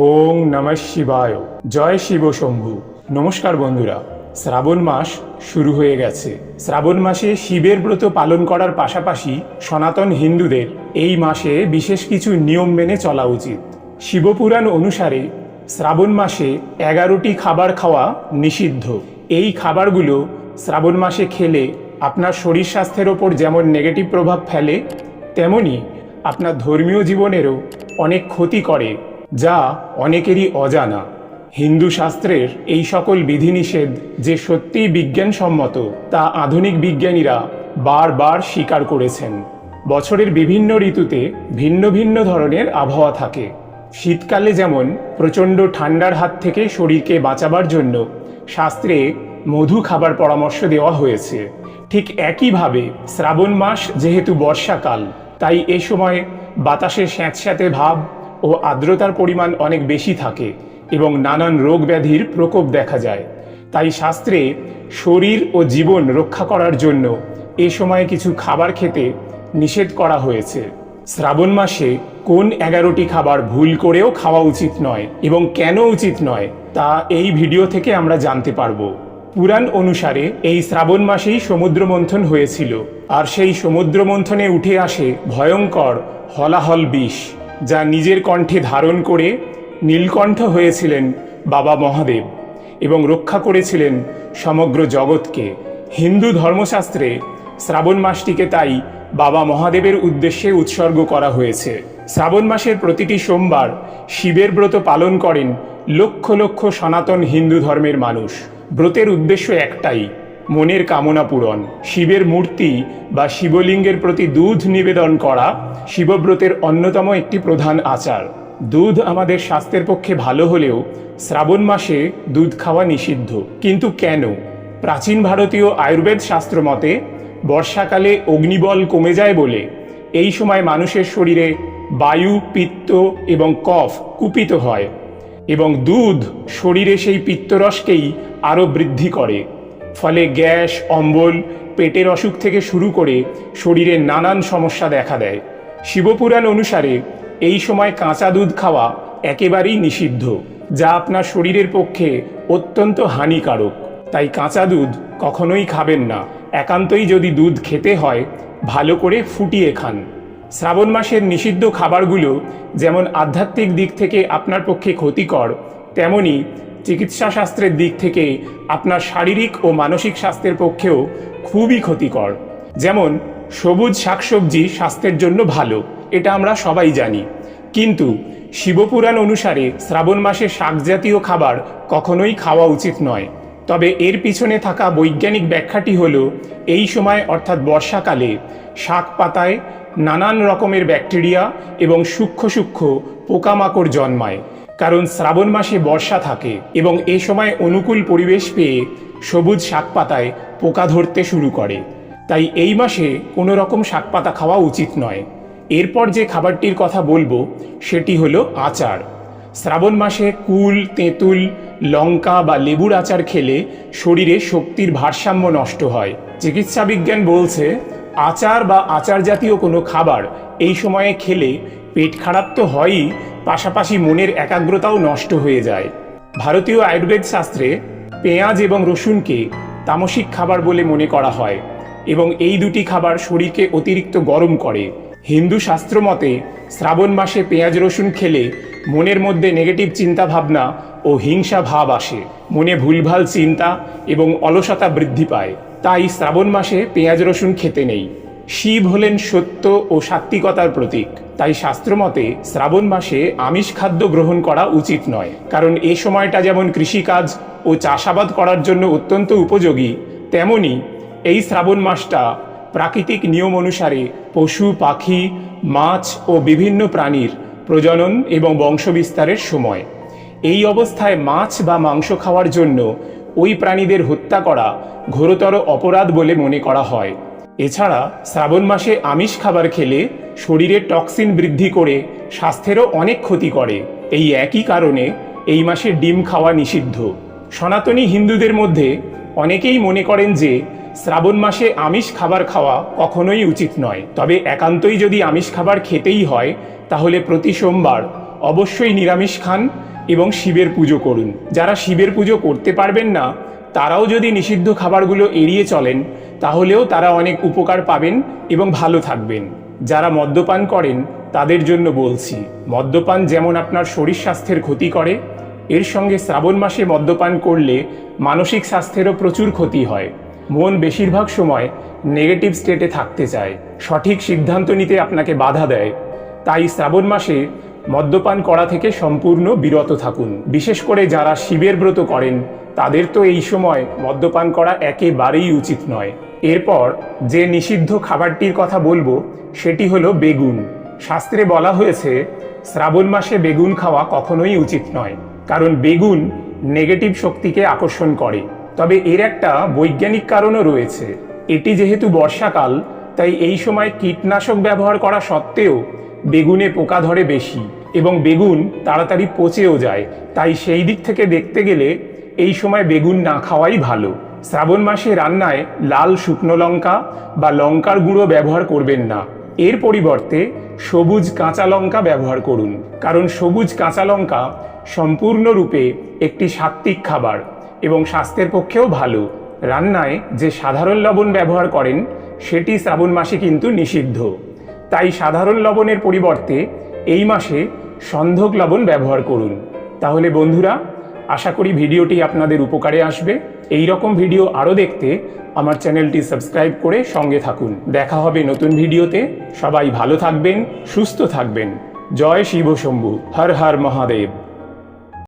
ওং নমঃ শিবায়। জয় শিব শম্ভু। নমস্কার বন্ধুরা, শ্রাবণ মাস শুরু হয়ে গেছে। শ্রাবণ মাসে শিবের ব্রত পালন করার পাশাপাশি সনাতন হিন্দুদের এই মাসে বিশেষ কিছু নিয়ম মেনে চলা উচিত। শিবপুরাণ অনুসারে শ্রাবণ মাসে এগারোটি খাবার খাওয়া নিষিদ্ধ। এই খাবারগুলো শ্রাবণ মাসে খেলে আপনার শরীর স্বাস্থ্যের ওপর যেমন নেগেটিভ প্রভাব ফেলে, তেমনি আপনার ধর্মীয় জীবনেরও অনেক ক্ষতি করে। যা অনেকেরই অজানা। হিন্দু শাস্ত্রের এই সকল বিধিনিষেধ যে সত্যিই বিজ্ঞানসম্মত, তা আধুনিক বিজ্ঞানীরা বারবার স্বীকার করেছেন। বছরের বিভিন্ন ঋতুতে ভিন্ন ভিন্ন ধরনের আবহাওয়া থাকে। শীতকালে যেমন প্রচণ্ড ঠান্ডার হাত থেকে শরীরকে বাঁচাবার জন্য শাস্ত্রে মধু খাবার পরামর্শ দেওয়া হয়েছে। ঠিক একইভাবে শ্রাবণ মাস যেহেতু বর্ষাকাল, তাই এ সময় বাতাসের স্যাঁতস্যাঁতে ভাব ও আর্দ্রতার পরিমাণ অনেক বেশি থাকে এবং নানান রোগ ব্যাধির প্রকোপ দেখা যায়। তাই শাস্ত্রে শরীর ও জীবন রক্ষা করার জন্য এ সময় কিছু খাবার খেতে নিষেধ করা হয়েছে। শ্রাবণ মাসে কোন এগারোটি খাবার ভুল করেও খাওয়া উচিত নয় এবং কেন উচিত নয়, তা এই ভিডিও থেকে আমরা জানতে পারব। পুরাণ অনুসারে এই শ্রাবণ মাসেই সমুদ্র মন্থন হয়েছিল, আর সেই সমুদ্র মন্থনে উঠে আসে ভয়ঙ্কর হলাহল বিষ। যা নিজের কণ্ঠে ধারণ করে নীলকণ্ঠ হয়েছিলেন বাবা মহাদেব এবং রক্ষা করেছিলেন সমগ্র জগৎকে। হিন্দু ধর্মশাস্ত্রে শ্রাবণ মাসটিকে তাই বাবা মহাদেবের উদ্দেশ্যে উৎসর্গ করা হয়েছে। শ্রাবণ মাসের প্রতিটি সোমবার শিবের ব্রত পালন করেন লক্ষ লক্ষ সনাতন হিন্দু ধর্মের মানুষ। ব্রতের উদ্দেশ্য একটাই মনের কামনা পূরণ। শিবের মূর্তি বা শিবলিঙ্গের প্রতি দুধ নিবেদন করা শিবব্রতের অন্যতম একটি প্রধান আচার। দুধ আমাদের স্বাস্থ্যের পক্ষে ভালো হলেও শ্রাবণ মাসে দুধ খাওয়া নিষিদ্ধ। কিন্তু কেন? প্রাচীন ভারতীয় আয়ুর্বেদ শাস্ত্র মতে, বর্ষাকালে অগ্নিবল কমে যায় বলে। এই সময় মানুষের শরীরে বায়ু, পিত্ত এবং কফ কুপিত হয় এবং দুধ শরীরে সেই পিত্তরসকেই আরও বৃদ্ধি করে। ফলে গ্যাস, অম্বল, পেটের অসুখ থেকে শুরু করে শরীরে নানান সমস্যা দেখা দেয়। শিবপুরাণ অনুসারে এই সময় কাঁচা দুধ খাওয়া একেবারেই নিষিদ্ধ, যা আপনার শরীরের পক্ষে অত্যন্ত হানিকারক। তাই কাঁচা দুধ কখনোই খাবেন না। একান্তই যদি দুধ খেতে হয়, ভালো করে ফুটিয়ে খান। শ্রাবণ মাসের নিষিদ্ধ খাবারগুলো যেমন আধ্যাত্মিক দিক থেকে আপনার পক্ষে ক্ষতিকর, তেমনি চিকিৎসা শাস্ত্রের দিক থেকে আপনার শারীরিক ও মানসিক স্বাস্থ্যের পক্ষেও খুবই ক্ষতিকর। যেমন, সবুজ শাকসবজি স্বাস্থ্যের জন্য ভালো, এটা আমরা সবাই জানি। কিন্তু, শিবপুরাণ অনুসারে শ্রাবণ মাসে শাকজাতীয় খাবার কখনোই খাওয়া উচিত নয়। তবে এর পিছনে থাকা বৈজ্ঞানিক ব্যাখ্যাটি হল, এই সময় অর্থাৎ বর্ষাকালে শাক পাতায় নানান রকমের ব্যাকটেরিয়া এবং সূক্ষ্ম সূক্ষ্ম পোকামাকড় জন্মায়। কারণ শ্রাবণ মাসে বর্ষা থাকে এবং এ সময় অনুকূল পরিবেশ পেয়ে সবুজ শাক পাতায় পোকা ধরতে শুরু করে। তাই এই মাসে কোনো রকম শাকপাতা খাওয়া উচিত নয়। এরপর যে খাবারটির কথা বলব, সেটি হলো আচার। শ্রাবণ মাসে কুল, তেঁতুল, লঙ্কা বা লেবুর আচার খেলে শরীরে শক্তির ভারসাম্য নষ্ট হয়। চিকিৎসা বিজ্ঞান বলছে, আচার বা আচার জাতীয় কোনো খাবার এই সময়ে খেলে পেট খারাপ তো হয়ই, পাশাপাশি মনের একাগ্রতাও নষ্ট হয়ে যায়। ভারতীয় আয়ুর্বেদ শাস্ত্রে পেঁয়াজ এবং রসুনকে তামসিক খাবার বলে মনে করা হয় এবং এই দুটি খাবার শরীরকে অতিরিক্ত গরম করে। হিন্দু শাস্ত্র মতে শ্রাবণ মাসে পেঁয়াজ রসুন খেলে মনের মধ্যে নেগেটিভ চিন্তা ভাবনা ও হিংসা ভাব আসে। মনে ভুলভাল চিন্তা এবং অলসতা বৃদ্ধি পায়। তাই শ্রাবণ মাসে পেঁয়াজ রসুন খেতে নেই। শিব হলেন সত্য ও সাত্বিকতার প্রতীক। তাই শাস্ত্রমতে শ্রাবণ মাসে আমিষ খাদ্য গ্রহণ করা উচিত নয়। কারণ এ সময়টা যেমন কৃষিকাজ ও চাষাবাদ করার জন্য অত্যন্ত উপযোগী, তেমনি এই শ্রাবণ মাসটা প্রাকৃতিক নিয়ম অনুসারে পশু, পাখি, মাছ ও বিভিন্ন প্রাণীর প্রজনন এবং বংশবিস্তারের সময়। এই অবস্থায় মাছ বা মাংস খাওয়ার জন্য ওই প্রাণীদের হত্যা করা ঘোরতর অপরাধ বলে মনে করা হয়। এছাড়া শ্রাবণ মাসে আমিষ খাবার খেলে শরীরে টক্সিন বৃদ্ধি করে স্বাস্থ্যেরও অনেক ক্ষতি করে। এই একই কারণে এই মাসে ডিম খাওয়া নিষিদ্ধ। সনাতনী হিন্দুদের মধ্যে অনেকেই মনে করেন যে শ্রাবণ মাসে আমিষ খাবার খাওয়া কখনোই উচিত নয়। তবে একান্তই যদি আমিষ খাবার খেতেই হয়, তাহলে প্রতি সোমবার অবশ্যই নিরামিষ খান এবং শিবের পুজো করুন। যারা শিবের পুজো করতে পারবেন না তারাও যদি নিষিদ্ধ খাবারগুলো এড়িয়ে চলেন, তাহলেও তারা অনেক উপকার পাবেন এবং ভালো থাকবেন। যারা মদ্যপান করেন, তাদের জন্য বলছি, মদ্যপান যেমন আপনার শরীর স্বাস্থ্যের ক্ষতি করে, এর সঙ্গে শ্রাবণ মাসে মদ্যপান করলে মানসিক স্বাস্থ্যেরও প্রচুর ক্ষতি হয়। মন বেশিরভাগ সময় নেগেটিভ স্টেটে থাকতে চায়, সঠিক সিদ্ধান্ত নিতে আপনাকে বাধা দেয়। তাই শ্রাবণ মাসে মদ্যপান করা থেকে সম্পূর্ণ বিরত থাকুন। বিশেষ করে যারা শিবের ব্রত করেন, তাদের তো এই সময় মদ্যপান করা একেবারেই উচিত নয়। এরপর যে নিষিদ্ধ খাবারটির কথা বলব, সেটি হলো বেগুন। শাস্ত্রে বলা হয়েছে, শ্রাবণ মাসে বেগুন খাওয়া কখনোই উচিত নয়, কারণ বেগুন নেগেটিভ শক্তিকে আকর্ষণ করে। তবে এর একটা বৈজ্ঞানিক কারণও রয়েছে। এটি যেহেতু বর্ষাকাল, তাই এই সময় কীটনাশক ব্যবহার করা সত্ত্বেও বেগুনে পোকা ধরে বেশি এবং বেগুন তাড়াতাড়ি পচেও যায়। তাই সেই দিক থেকে দেখতে গেলে এই সময় বেগুন না খাওয়াই ভালো। শ্রাবণ মাসে রান্নায় লাল শুকনো লঙ্কা বা লঙ্কার গুঁড়ো ব্যবহার করবেন না। এর পরিবর্তে সবুজ কাঁচা লঙ্কা ব্যবহার করুন, কারণ সবুজ কাঁচা লঙ্কা সম্পূর্ণরূপে একটি সাত্ত্বিক খাবার এবং স্বাস্থ্যের পক্ষেও ভালো। রান্নায় যে সাধারণ লবণ ব্যবহার করেন, সেটি শ্রাবণ মাসে কিন্তু নিষিদ্ধ। তাই সাধারণ লবণের পরিবর্তে এই মাসে সন্ধক লবণ ব্যবহার করুন। তাহলে বন্ধুরা, আশা করি ভিডিওটি আপনাদের উপকারে আসবে। এই রকম ভিডিও আরও দেখতে আমার চ্যানেলটি সাবস্ক্রাইব করে সঙ্গে থাকুন। দেখা হবে নতুন ভিডিওতে। সবাই ভালো থাকবেন, সুস্থ থাকবেন। জয় শিব শম্ভু। হর হর মহাদেব।